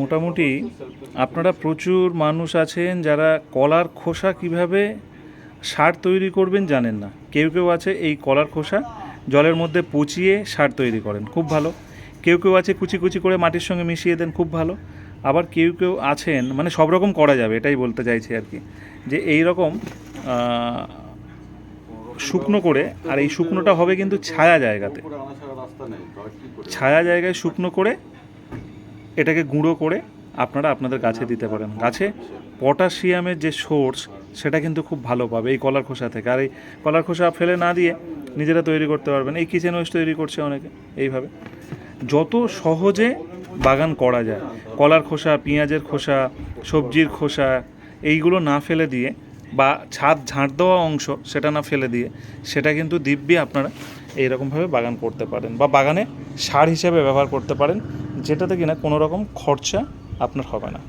মোটামুটি আপনারা প্রচুর মানুষ আছেন যারা কলার খোসা কীভাবে সার তৈরি করবেন জানেন না। কেউ কেউ আছে এই কলার খোসা জলের মধ্যে পচিয়ে সার তৈরি করেন, খুব ভালো। কেউ কেউ আছে কুচি কুচি করে মাটির সঙ্গে মিশিয়ে দেন, খুব ভালো। আবার কেউ কেউ আছেন মানে সব রকম করা যাবে, এটাই বলতে চাইছি আর কি। যে এই রকম শুকনো করে, আর এই শুকনোটা হবে কিন্তু ছায়া জায়গাতে। ছায়া জায়গায় শুকনো করে এটাকে গুঁড়ো করে আপনারা আপনাদের গাছে দিতে পারেন। গাছে পটাশিয়ামের যে সোর্স, সেটা কিন্তু খুব ভালো পাবে এই কলার খোসা থেকে। আর এই কলার খোসা ফেলে না দিয়ে নিজেরা তৈরি করতে পারবেন। এই কিচেন ওয়েস্ট তৈরি করছে অনেকে এইভাবে। যত সহজে বাগান করা যায়, কলার খোসা, পেঁয়াজের খোসা, সবজির খোসা, এইগুলো না ফেলে দিয়ে বা ছাদ ঝাঁট দেওয়া অংশ সেটা না ফেলে দিয়ে, সেটা কিন্তু দিব্যি আপনারা এইরকমভাবে বাগান করতে পারেন বা বাগানে সার হিসেবে ব্যবহার করতে পারেন। যেটাতে কিনা কোনো রকম খরচা আপনার হবে না।